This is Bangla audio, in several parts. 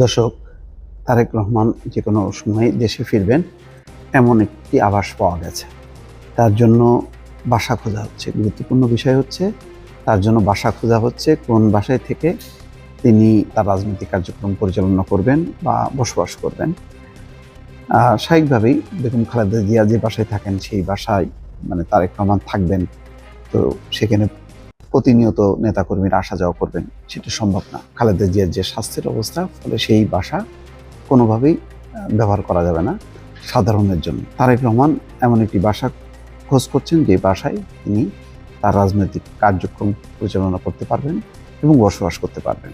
দর্শক, তারেক রহমান যে কোনো সময় দেশে ফিরবেন, এমন একটি আভাস পাওয়া গেছে। তার জন্য বাসা খোঁজা হচ্ছে। গুরুত্বপূর্ণ বিষয় হচ্ছে, তার জন্য বাসা খোঁজা হচ্ছে কোন বাসায় থেকে তিনি তার রাজনৈতিক কার্যক্রম পরিচালনা করবেন বা বসবাস করবেন। স্বাভাবিকভাবেই বেগম খালেদা জিয়া যে বাসায় থাকেন, সেই বাসায় মানে তারেক রহমান থাকবেন। তো সেখানে প্রতিনিয়ত নেতাকর্মীরা আসা যাওয়া করবেন, সেটা সম্ভব না। খালেদা জিয়ার যে স্বাস্থ্যের অবস্থা, ফলে সেই বাসা কোনোভাবেই ব্যবহার করা যাবে না সাধারণের জন্য। তারেক রহমান এমন একটি বাসা খোঁজ করছেন, যে বাসায় তিনি তার রাজনৈতিক কার্যক্রম পরিচালনা করতে পারবেন এবং বসবাস করতে পারবেন।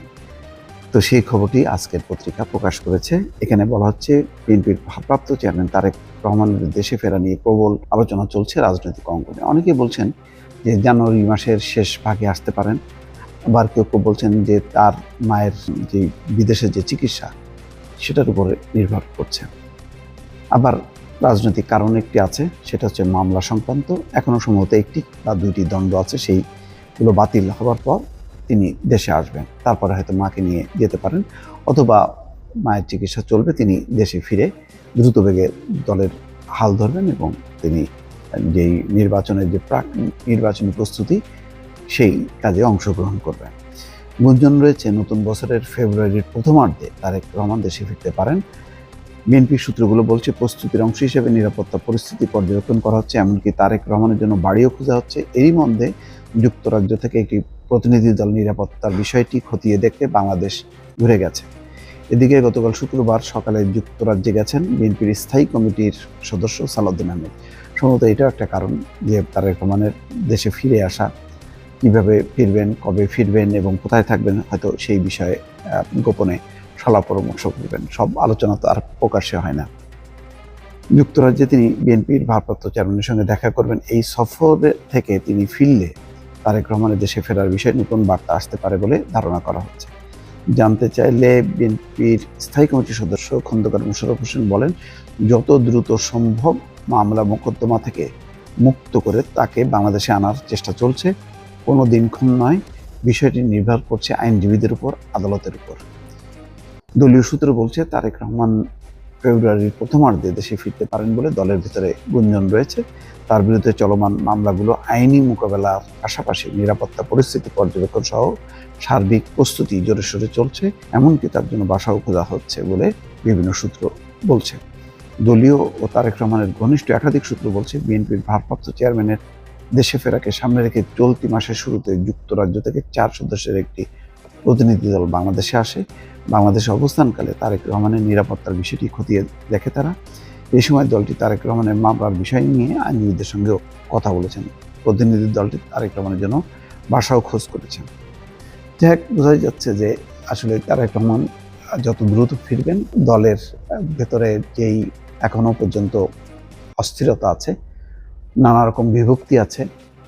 তো সেই খবরটি আজকের পত্রিকা প্রকাশ করেছে। এখানে বলা হচ্ছে, বিএনপির ভারপ্রাপ্ত চেয়ারম্যান তারেক রহমানের দেশে ফেরা নিয়ে প্রবল আলোচনা চলছে রাজনৈতিক অঙ্গনে। অনেকে বলছেন যে জানুয়ারি মাসের শেষ ভাগে আসতে পারেন। আবার কেউ কেউ বলছেন যে তার মায়ের যে বিদেশে যে চিকিৎসা, সেটার উপরে নির্ভর করছে। আবার রাজনৈতিক কারণ একটি আছে, সেটা হচ্ছে মামলা সংক্রান্ত। এখনও সম্ভবত একটি বা দুইটি দণ্ড আছে, সেইগুলো বাতিল হওয়ার পর তিনি দেশে আসবেন। তারপরে হয়তো মাকে নিয়ে যেতে পারেন, অথবা মায়ের চিকিৎসা চলবে, তিনি দেশে ফিরে দ্রুত বেগে দলের হাল ধরবেন এবং তিনি যেই নির্বাচনের যে প্রাক নির্বাচনী প্রস্তুতি, সেই কাজে অংশগ্রহণ করবেন গুঞ্জন রয়েছে, নতুন বছরের ফেব্রুয়ারির প্রথমার্ধে তারেক রহমান দেশে ফিরতে পারেন। বিএনপি সূত্রগুলো বলছে, প্রস্তুতির অংশ হিসেবে নিরাপত্তা পরিস্থিতি পর্যবেক্ষণ করা হচ্ছে, এমনকি তারেক রহমানের জন্য বাড়িও খোঁজা হচ্ছে। এরই মধ্যে যুক্তরাজ্য থেকে একটি প্রতিনিধি দল নিরাপত্তার বিষয়টি খতিয়ে দেখতে বাংলাদেশ ঘুরে গেছে। এদিকে গতকাল শুক্রবার সকালে যুক্তরাজ্যে গেছেন বিএনপির স্থায়ী কমিটির সদস্য সালাউদ্দিন আহমেদ। সম্ভবত এটাও একটা কারণ যে তারেক রহমানের দেশে ফিরে আসা, কীভাবে ফিরবেন, কবে ফিরবেন এবং কোথায় থাকবেন, হয়তো সেই বিষয়ে গোপনে সলা পরামর্শ করবেন। সব আলোচনা তো আর প্রকাশ্যে হয় না। যুক্তরাজ্যে তিনি বিএনপির ভারপ্রাপ্ত চেয়ারম্যানের সঙ্গে দেখা করবেন। এই সফরে থেকে তিনি ফিরলে তারেক রহমানের দেশে ফেরার বিষয়ে নতুন বার্তা আসতে পারে বলে ধারণা করা হচ্ছে। জানতে চাইলে বিএনপির স্থায়ী কমিটির সদস্য খন্দকার মুশারফ হোসেন বলেন, যত দ্রুত সম্ভব মামলা মোকদ্দমা থেকে মুক্ত করে তাকে বাংলাদেশে আনার চেষ্টা চলছে। কোনো দিনক্ষণ নয়, বিষয়টি নির্ভর করছে আইনজীবীদের উপর, আদালতের উপর। দলীয় সূত্র বলছে, তারেক রহমান ফেব্রুয়ারির প্রথমার্ধে দেশে ফিরতে পারেন বলে দলের ভিতরে গুঞ্জন রয়েছে। তার বিরুদ্ধে চলমান মামলাগুলো আইনি মোকাবেলার পাশাপাশি নিরাপত্তা, পরিস্থিতি পর্যবেক্ষণ সহ সার্বিক প্রস্তুতি জোরে সোরে চলছে। এমনকি তার জন্য বাসাও খোঁজা হচ্ছে বলে বিভিন্ন সূত্র বলছে। দলীয় ও তারেক রহমানের ঘনিষ্ঠ একাধিক সূত্র বলছে, বিএনপির ভারপ্রাপ্ত চেয়ারম্যানের দেশে ফেরাকে সামনে রেখে চলতি মাসের শুরুতে যুক্তরাজ্য থেকে চার সদস্যের একটি প্রতিনিধি দল বাংলাদেশে আসে। বাংলাদেশে অবস্থানকালে তারেক রহমানের নিরাপত্তার বিষয়টি খতিয়ে দেখে তারা। এই সময় দলটি তারেক রহমানের মামলার বিষয় নিয়ে আইনজীবীদের সঙ্গেও কথা বলেছেন। প্রতিনিধি দলটি তারেক রহমানের জন্য বাসাও খোঁজ করেছেন যাই বোঝাই যাচ্ছে যে আসলে তারেক রহমান যত দ্রুত ফিরবেন, দলের ভেতরে যেই এখনও পর্যন্ত অস্থিরতা আছে নানা রকম বিভক্তি আছে,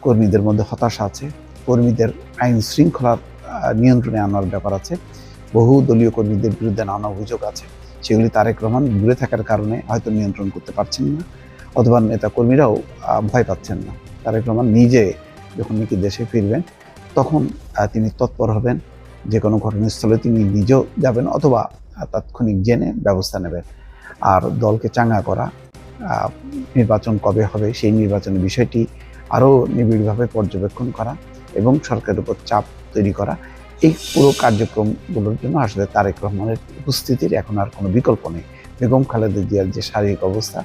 কর্মীদের মধ্যে হতাশা আছে, কর্মীদের আইন শৃঙ্খলার নিয়ন্ত্রণে আনার ব্যাপার আছে, বহু দলীয় কর্মীদের বিরুদ্ধে নানা অভিযোগ আছে, সেগুলি তারেক রহমান দূরে থাকার কারণে হয়তো নিয়ন্ত্রণ করতে পারছেন না, অথবা নেতা কর্মীরাও ভয় পাচ্ছেন না। তারেক রহমান নিজে যখন নাকি দেশে ফিরবেন, তখন তিনি তৎপর হবেন যে কোনো ঘটনাস্থলে তিনি নিজেও যাবেন অথবা তাৎক্ষণিক জেনে ব্যবস্থা নেবেন। আর দলকে চাঙ্গা করা নির্বাচন কবে হবে সেই নির্বাচনের বিষয়টি আরও নিবিড়ভাবে পর্যবেক্ষণ করা এবং সরকারের উপর চাপ তৈরি করা, এই পুরো কার্যক্রমগুলোর জন্য আসলে তারেক রহমানের উপস্থিতির এখন আর কোনো বিকল্প নেই। বেগম খালেদা জিয়ার যে শারীরিক অবস্থা,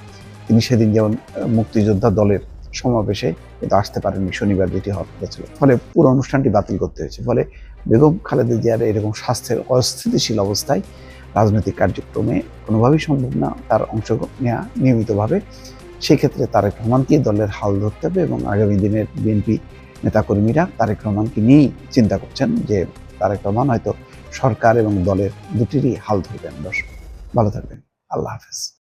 তিনি সেদিন যেমন মুক্তিযোদ্ধা দলের সমাবেশে কিন্তু আসতে পারেননি, শনিবার যেটি হওয়ার কথা ছিল। ফলে পুরো অনুষ্ঠানটি বাতিল করতে হয়েছে। ফলে বেগম খালেদা জিয়ার এরকম স্বাস্থ্যের অস্থিতিশীল অবস্থায় রাজনৈতিক কার্যক্রমে কোনোভাবেই সম্ভব না তার অংশ নেওয়া নিয়মিতভাবে। সেক্ষেত্রে তারেক রহমানকে দলের হাল ধরতে হবে এবং আগামী দিনের বিএনপি নেতাকর্মীরা তারেক রহমানকে নিয়েই চিন্তা করছেন যে তারেক রহমান হয়তো সরকার এবং দলের দুটিরই হাল ধরবেন দর্শক। ভালো থাকবেন। আল্লাহ হাফেজ।